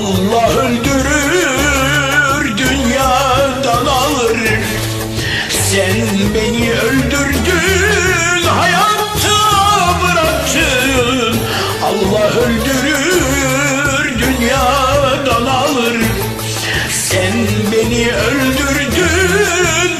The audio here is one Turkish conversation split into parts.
Allah öldürür dünyadan alır. Sen beni öldürdün hayatta bıraktın. Allah öldürür dünyadan alır. Sen beni öldürdün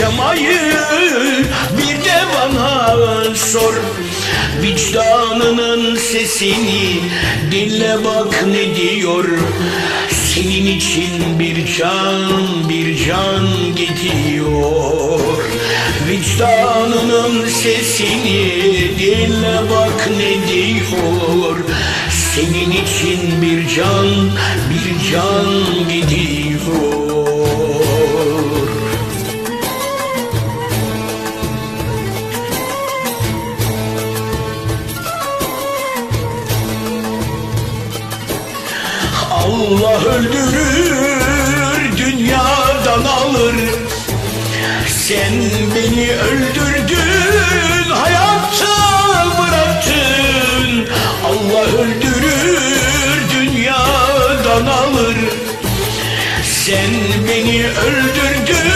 yaşamayı bir de bana sor. Vicdanının sesini dinle bak ne diyor. Senin için bir can bir can gidiyor Vicdanının sesini dinle bak ne diyor. Senin için bir can bir can gidiyor Allah öldürür dünyadan alır. Sen beni öldürdün hayatta bıraktın. Allah öldürür dünyadan alır. Sen beni öldürdün